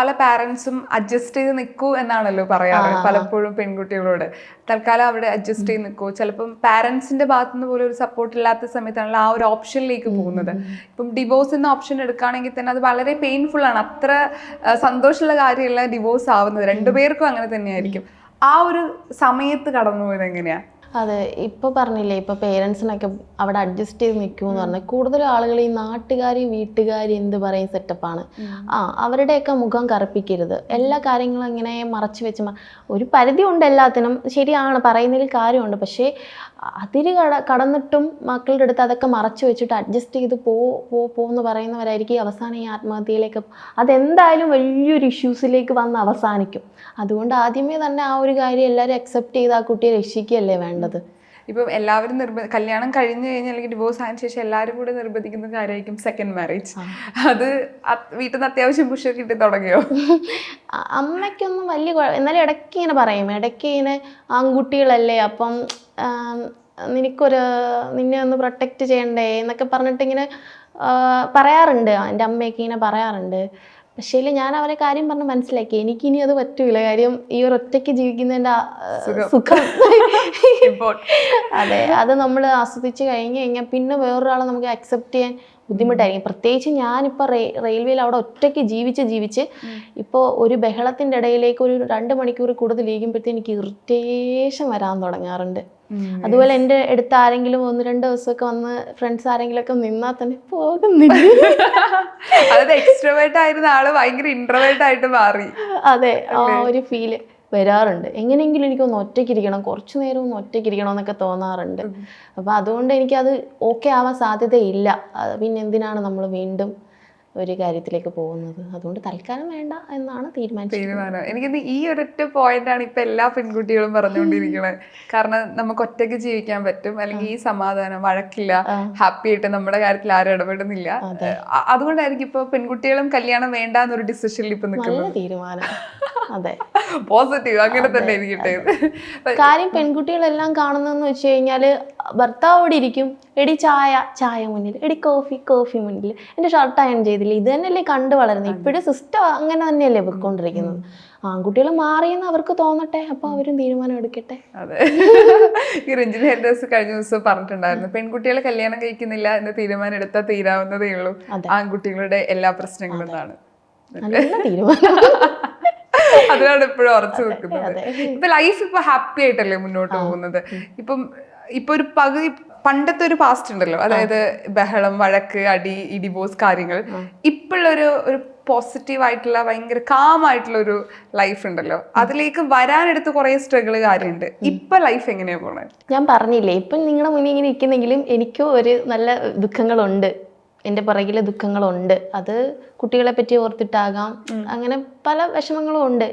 പല പാരൻസും അഡ്ജസ്റ്റ് ചെയ്ത് നിൽക്കൂ എന്നാണല്ലോ പറയാറ് പലപ്പോഴും പെൺകുട്ടികളോട്. തൽക്കാലം അവിടെ അഡ്ജസ്റ്റ് ചെയ്ത് നിൽക്കൂ ചിലപ്പം പാരൻസിന്റെ ഭാഗത്തു നിന്ന് പോലും ഒരു സപ്പോർട്ട് ഇല്ലാത്ത സമയത്താണല്ലോ ആ ഒരു ഓപ്ഷനിലേക്ക് പോകുന്നത്. ഇപ്പം ഡിവോഴ്സ് എന്ന ഓപ്ഷൻ എടുക്കുകയാണെങ്കിൽ തന്നെ അത് വളരെ പെയിൻഫുൾ ആണ്. അത്ര സന്തോഷമുള്ള കാര്യമല്ല ഡിവോഴ്സ് ആവുന്നത്. രണ്ടുപേർക്കും അങ്ങനെ തന്നെയായിരിക്കും. ആ ഒരു സമയത്ത് കടന്നു പോയത് എങ്ങനെയാ? അതെ ഇപ്പൊ പറഞ്ഞില്ലേ ഇപ്പൊ പേരൻസിനൊക്കെ അവിടെ അഡ്ജസ്റ്റ് ചെയ്ത് നിൽക്കുമെന്ന് പറഞ്ഞാൽ കൂടുതൽ ആളുകൾ ഈ നാട്ടുകാരി വീട്ടുകാരി എന്ത് പറയും സെറ്റപ്പാണ് ആ അവരുടെയൊക്കെ മുഖം കറുപ്പിക്കരുത്. എല്ലാ കാര്യങ്ങളും ഇങ്ങനെ മറച്ചു വെച്ച് ഒരു പരിധി ഉണ്ട് എല്ലാത്തിനും ശരിയാണ് പറയുന്നതിൽ കാര്യമുണ്ട്. പക്ഷേ അതിര് കട കടന്നിട്ടും മക്കളുടെ അടുത്ത് അതൊക്കെ മറച്ചു വെച്ചിട്ട് അഡ്ജസ്റ്റ് ചെയ്ത് പോ പോ പോന്ന് പറയുന്നവരായിരിക്കും ഈ അവസാനം ഈ ആത്മഹത്യയിലേക്ക്. അതെന്തായാലും വലിയൊരു ഇഷ്യൂസിലേക്ക് വന്ന് അവസാനിക്കും. അതുകൊണ്ട് ആദ്യമേ തന്നെ ആ ഒരു കാര്യം എല്ലാവരും അക്സെപ്റ്റ് ചെയ്ത് ആ കുട്ടിയെ രക്ഷിക്കുകയല്ലേ വേണ്ടത് ഇപ്പം എല്ലാവരും നിർബ കല്യാണം കഴിഞ്ഞ് കഴിഞ്ഞാൽ അല്ലെങ്കിൽ ഡിവോഴ്സ് ആയതിനു ശേഷം എല്ലാവരും കൂടെ നിർബന്ധിക്കുന്ന കാര്യമായിരിക്കും സെക്കൻഡ് മാരേജ് അത് വീട്ടിൽ നിന്ന് അത്യാവശ്യം പുഷ് കിട്ടി തുടങ്ങിയോ? അമ്മയ്ക്കൊന്നും വലിയ കുഴപ്പം എന്നാലും ഇടയ്ക്ക് ഇങ്ങനെ പറയും. ഇടയ്ക്ക് ഇങ്ങനെ ആൺകുട്ടികളല്ലേ അപ്പം നിനക്കൊരു നിന്നെ ഒന്ന് പ്രൊട്ടക്റ്റ് ചെയ്യണ്ടേ എന്നൊക്കെ പറഞ്ഞിട്ട് ഇങ്ങനെ പറയാറുണ്ട്. എന്റെ അമ്മയൊക്കെ ഇങ്ങനെ പറയാറുണ്ട്. പക്ഷേ ഞാൻ അവരെ കാര്യം പറഞ്ഞ് മനസ്സിലാക്കി. എനിക്കിനി അത് പറ്റൂല. കാര്യം ഈ ഒരു ഒറ്റയ്ക്ക് ജീവിക്കുന്നതിന്റെ സുഖം. അതെ അത് നമ്മൾ ആസ്വദിച്ച് കഴിഞ്ഞ് കഴിഞ്ഞാൽ പിന്നെ വേറൊരാളെ നമുക്ക് അക്സെപ്റ്റ് ചെയ്യാൻ ബുദ്ധിമുട്ടായിരിക്കും. പ്രത്യേകിച്ച് ഞാനിപ്പോൾ റെയിൽ റെയിൽവേയിൽ അവിടെ ഒറ്റയ്ക്ക് ജീവിച്ച് ജീവിച്ച് ഇപ്പോൾ ഒരു ബഹളത്തിന്റെ ഇടയിലേക്ക് ഒരു രണ്ട് മണിക്കൂർ കൂടുതൽ ഇരിക്കുമ്പോഴത്തേക്ക് എനിക്ക് ഇറിറ്റേഷൻ വരാൻ തുടങ്ങാറുണ്ട്. അതുപോലെ എന്റെ അടുത്ത് ആരെങ്കിലും ഒന്ന് രണ്ട് ദിവസമൊക്കെ വന്ന് ഫ്രണ്ട്സ് ആരെങ്കിലും ഒക്കെ നിന്നാൽ തന്നെ പോകുന്നില്ല. അതായത് എക്സ്ട്രോവേർട്ട് ആയിരുന്ന ആൾ ഭയങ്കര ഇൻട്രോവേർട്ട് ആയിട്ട് മാറി. അതെ ആ ഒരു ഫീൽ വരാറുണ്ട്. എങ്ങനെയെങ്കിലും എനിക്കൊന്ന് ഒറ്റയ്ക്കിരിക്കണം കുറച്ചു നേരം ഒന്ന് ഒറ്റയ്ക്കിരിക്കണം എന്നൊക്കെ തോന്നാറുണ്ട്. അപ്പോൾ അതുകൊണ്ട് എനിക്കത് ഓക്കെ ആവാൻ സാധ്യതയില്ല. പിന്നെ എന്തിനാണ് നമ്മൾ വീണ്ടും ഒരു കാര്യത്തിലേക്ക് പോകുന്നത്? അതുകൊണ്ട് തൽക്കാലം വേണ്ട എന്നാണ് തീരുമാനം. എനിക്കിത് ഈ ഒരൊറ്റ പോയിന്റ് ആണ് ഇപ്പൊ എല്ലാ പെൺകുട്ടികളും പറഞ്ഞുകൊണ്ടിരിക്കുന്നത് കാരണം നമുക്ക് ഒറ്റയ്ക്ക് ജീവിക്കാൻ പറ്റും. അല്ലെങ്കിൽ ഈ സമാധാനം വഴക്കില്ല ഹാപ്പി ആയിട്ട് നമ്മുടെ കാര്യത്തിൽ ആരും ഇടപെടുന്നില്ല. അതുകൊണ്ടായിരിക്കും ഇപ്പൊ പെൺകുട്ടികളും കല്യാണം വേണ്ട എന്നൊരു ഡിസിഷനിൽ ഇപ്പൊ നിൽക്കുന്നത് തീരുമാനം. അതെ. പോസിറ്റീവ് അങ്ങനെ തന്നെ ഇരിക്കട്ടെ കാര്യം പെൺകുട്ടികളെല്ലാം കാണുന്നതെന്ന് വെച്ച് കഴിഞ്ഞാൽ ഭർത്താവോടെ ഇരിക്കും. എടി ചായ ചായ മുന്നിൽ. എടി കോഫി കോഫി മുന്നിൽ. എന്റെ ഷർട്ട് അയൺ ചെയ്തില്ല? ഇത് തന്നെയല്ലേ കണ്ടു വളരുന്നത്. ഇപ്പോഴും സിസ്റ്റം അങ്ങനെ തന്നെയല്ലേ പോയിക്കൊണ്ടിരിക്കുന്നത്. ആൺകുട്ടികൾ മാറിയെന്ന് അവർക്ക് തോന്നട്ടെ. അപ്പൊ അവരും തീരുമാനം എടുക്കട്ടെ. അതെ. ഈ രഞ്ജിനി ഹെൽഡേഴ്സ് കഴിഞ്ഞ ദിവസം പറഞ്ഞിട്ടുണ്ടായിരുന്നു പെൺകുട്ടികളെ കല്യാണം കഴിക്കുന്നില്ല എന്ന് തീരുമാനം എടുത്താൽ തീരാവുന്നതേ ഉള്ളൂ. ആൺകുട്ടികളുടെ എല്ലാ പ്രശ്നങ്ങളും എന്നാണ് നല്ല തീരുമാനം. അതിനാണ് ഇപ്പോഴും ഉറച്ചു നിൽക്കുന്നത്. ഇപ്പൊ ലൈഫ് ഇപ്പൊ ഹാപ്പി ആയിട്ടല്ലേ മുന്നോട്ട് പോകുന്നത്? ഇപ്പം ഇപ്പൊ ഒരു പകുതി പണ്ടത്തെ ഒരു പാസ്റ്റ് ഉണ്ടല്ലോ. അതായത് ബഹളം വഴക്ക് അടി ഇടിബോസ് കാര്യങ്ങൾ. ഇപ്പോഴൊരു ഒരു പോസിറ്റീവ് ആയിട്ടുള്ള ഭയങ്കര കാം ആയിട്ടുള്ള ഒരു ലൈഫ് ഉണ്ടല്ലോ. അതിലേക്ക് വരാനെടുത്ത് കുറെ സ്ട്രഗിൾ കാര്യമുണ്ട്. ഇപ്പൊ ലൈഫ് എങ്ങനെയാ പോണേ? ഞാൻ പറഞ്ഞില്ലേ ഇപ്പം നിങ്ങളുടെ മുന്നിൽ ഇങ്ങനെ ഇരിക്കുന്നെങ്കിലും എനിക്കും ഒരു നല്ല ദുഃഖങ്ങളുണ്ട്. എന്റെ പുറകിലെ ദുഃഖങ്ങളുണ്ട്. അത് കുട്ടികളെ പറ്റി ഓർത്തിട്ടാകാം. അങ്ങനെ പല വിഷമങ്ങളും ഉണ്ട്.